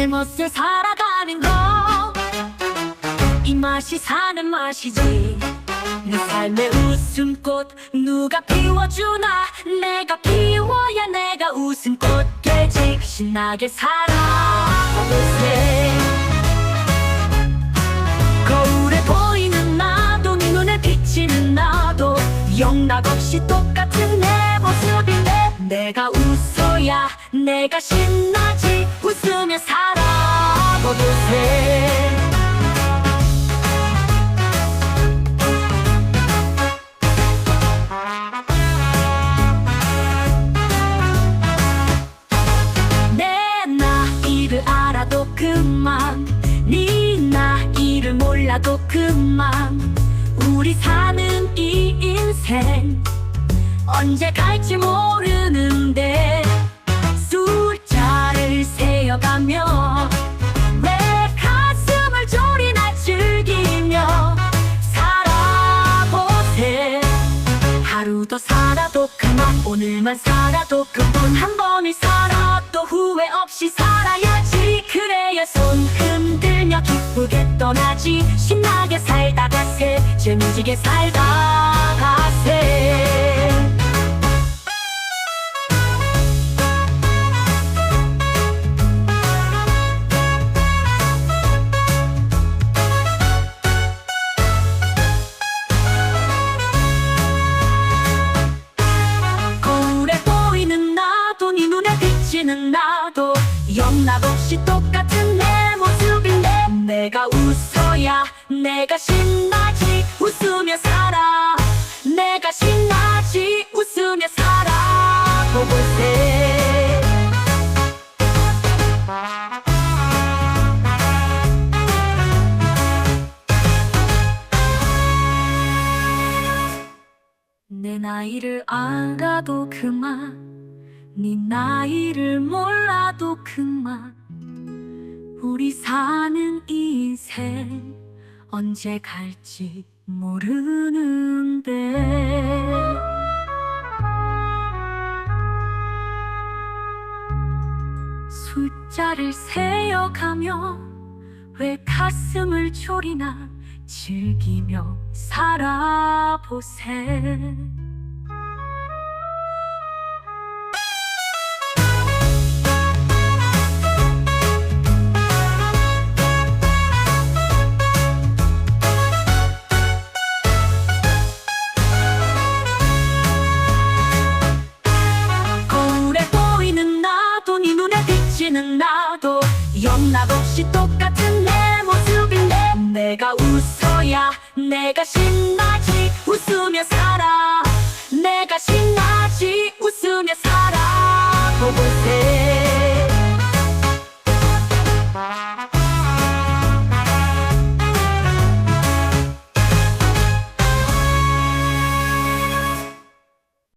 내 멋을 살아가는 거. 이 맛이 사는 맛이지. 내 삶의 웃음꽃 누가 피워주나? 내가 피워야 내가 웃음꽃 되지 신나게 살아보세. 거울에 보이는 나도 네 눈에 비치는 나도 영락없이 똑같은 내 모습인데 내가 웃어야 내가 신나지 웃으며 살아보세 내 나이를 알아도 그만. 네 나이를 몰라도 그만. 우리 사는 이 인생 언제 갈지 모르는데 하루도 살아도 그만. 오늘만 살아도 그뿐. 한 번을 살아도 후회 없이 살아야지. 그래야 손 흔들며 기쁘게 떠나지. 신나게 살다 가세. 재미지게 살다 비치는 나도 영락 없이 똑같은 내 모습인데 내가 웃어야 내가 신나지. 웃으며 살아. 내가 신나지. 웃으며 살아. 보고세 내 나이를 알아도 그만 네 나이를 몰라도 그만. 우리 사는 인생 언제 갈지 모르는데. 숫자를 세어가며 왜 가슴을 졸이나 즐기며 살아보세 비치는 나도 영락 없이 똑같은 내 모습인데 내가 웃어야 내가 신나지 웃으며 살아 내가 신나지